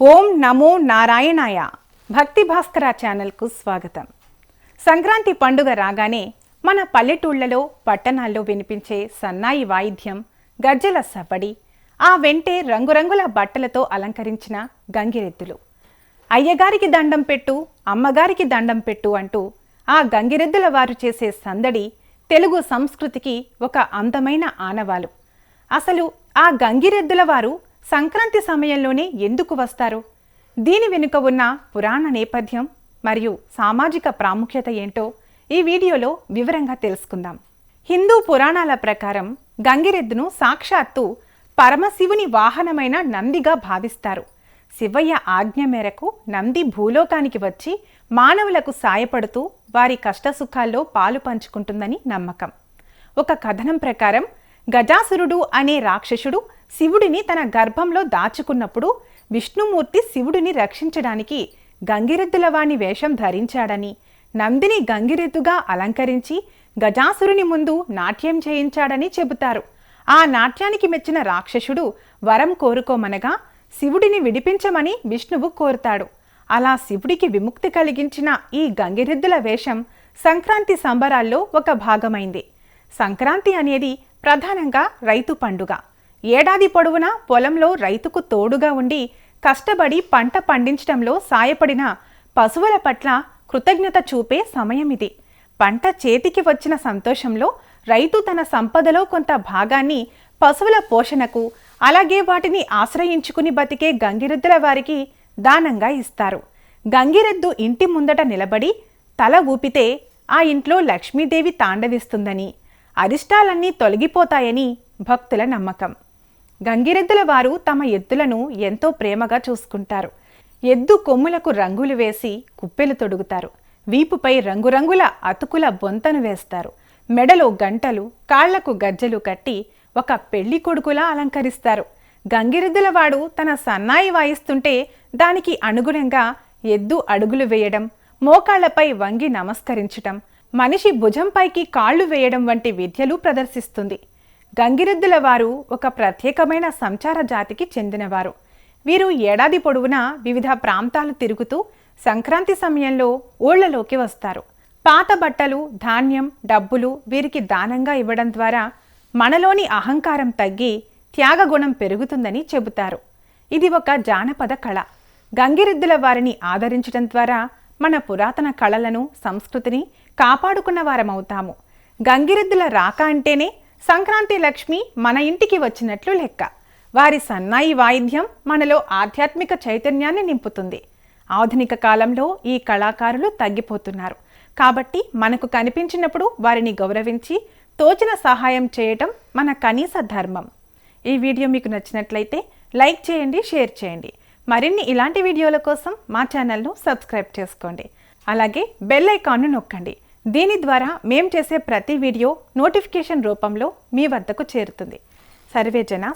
ఓం నమో నారాయణాయ. భక్తి భాస్కర ఛానల్కు స్వాగతం. సంక్రాంతి పండుగ రాగానే మన పల్లెటూళ్ళలో పట్టణాల్లో వినిపించే సన్నాయి వాయిద్యం గజ్జల సపడి ఆ వెంటే రంగురంగుల బట్టలతో అలంకరించిన గంగిరెద్దులు. అయ్యగారికి దండం పెట్టు అమ్మగారికి దండం పెట్టు అంటూ ఆ గంగిరెద్దుల వారు చేసే సందడి తెలుగు సంస్కృతికి ఒక అందమైన ఆనవాలు. అసలు ఆ గంగిరెద్దుల వారు సంక్రాంతి సమయంలోనే ఎందుకు వస్తారు? దీని వెనుక ఉన్న పురాణ నేపథ్యం మరియు సామాజిక ప్రాముఖ్యత ఏంటో ఈ వీడియోలో వివరంగా తెలుసుకుందాం. హిందూ పురాణాల ప్రకారం గంగిరెద్దును సాక్షాత్తు పరమశివుని వాహనమైన నందిగా భావిస్తారు. శివయ్య ఆజ్ఞ మేరకు నంది భూలోకానికి వచ్చి మానవులకు సాయపడుతూ వారి కష్టసుఖాల్లో పాలు పంచుకుంటుందని నమ్మకం. ఒక కథనం ప్రకారం గజాసురుడు అనే రాక్షసుడు శివుడిని తన గర్భంలో దాచుకున్నప్పుడు విష్ణుమూర్తి శివుడిని రక్షించడానికి గంగిరెద్దుల వాణి వేషం ధరించాడని నందిని గంగిరెద్దుగా అలంకరించి గజాసురుని ముందు నాట్యం చేయించాడని చెబుతారు. ఆ నాట్యానికి మెచ్చిన రాక్షసుడు వరం కోరుకోమనగా శివుడిని విడిపించమని విష్ణువు కోరుతాడు. అలా శివుడికి విముక్తి కలిగించిన ఈ గంగిరెద్దుల వేషం సంక్రాంతి సంబరాల్లో ఒక భాగమైంది. సంక్రాంతి అనేది ప్రధానంగా రైతు పండుగ. ఏడాది పొడవునా పొలంలో రైతుకు తోడుగా ఉండి కష్టపడి పంట పండించడంలో సాయపడిన పశువుల పట్ల కృతజ్ఞత చూపే సమయం ఇది. పంట చేతికి వచ్చిన సంతోషంలో రైతు తన సంపదలో కొంత భాగాన్ని పశువుల పోషణకు అలాగే వాటిని ఆశ్రయించుకుని బతికే గంగిరెద్దుల వారికి దానంగా ఇస్తారు. గంగిరెద్దు ఇంటి ముందట నిలబడి తల ఊపితే ఆ ఇంట్లో లక్ష్మీదేవి తాండవిస్తుందని అరిష్టాలన్నీ తొలగిపోతాయని భక్తుల నమ్మకం. గంగిరెద్దుల వారు తమ ఎద్దులను ఎంతో ప్రేమగా చూసుకుంటారు. ఎద్దు కొమ్ములకు రంగులు వేసి కుప్పెలు తొడుగుతారు. వీపుపై రంగురంగుల అతుకుల బొంతను వేస్తారు. మెడలో గంటలు కాళ్ళకు గజ్జలు కట్టి ఒక పెళ్ళి కొడుకులా అలంకరిస్తారు. గంగిరెద్దుల వాడు తన సన్నాయి వాయిస్తుంటే దానికి అనుగుణంగా ఎద్దు అడుగులు వేయడం మోకాళ్ళపై వంగి నమస్కరించటం మనిషి భుజంపైకి కాళ్ళు వేయడం వంటి విద్యలు ప్రదర్శిస్తుంది. గంగిరెద్దుల వారు ఒక ప్రత్యేకమైన సంచార జాతికి చెందినవారు. వీరు ఏడాది పొడవునా వివిధ ప్రాంతాలు తిరుగుతూ సంక్రాంతి సమయంలో ఊళ్ళలోకి వస్తారు. పాత బట్టలు ధాన్యం డబ్బులు వీరికి దానంగా ఇవ్వడం ద్వారా మనలోని అహంకారం తగ్గి త్యాగగుణం పెరుగుతుందని చెబుతారు. ఇది ఒక జానపద కళ. గంగిరెద్దుల వారిని ఆదరించడం ద్వారా మన పురాతన కళలను సంస్కృతిని కాపాడుకున్న వారమవుతాము గంగిరెద్దుల రాక అంటేనే సంక్రాంతి లక్ష్మి మన ఇంటికి వచ్చినట్లు లెక్క. వారి సన్నాయి వాయిద్యం మనలో ఆధ్యాత్మిక చైతన్యాన్ని నింపుతుంది. ఆధునిక కాలంలో ఈ కళాకారులు తగ్గిపోతున్నారు. కాబట్టి మనకు కనిపించినప్పుడు వారిని గౌరవించి తోచిన సహాయం చేయటం మన కనీస ధర్మం. ఈ వీడియో మీకు నచ్చినట్లయితే లైక్ చేయండి షేర్ చేయండి. మరిన్ని ఇలాంటి వీడియోల కోసం మా ఛానల్ను సబ్స్క్రైబ్ చేసుకోండి. అలాగే బెల్ ఐకాన్ను నొక్కండి. దీని ద్వారా మేము చేసే ప్రతి వీడియో నోటిఫికేషన్ రూపంలో మీ వద్దకు చేరుతుంది. సర్వే జన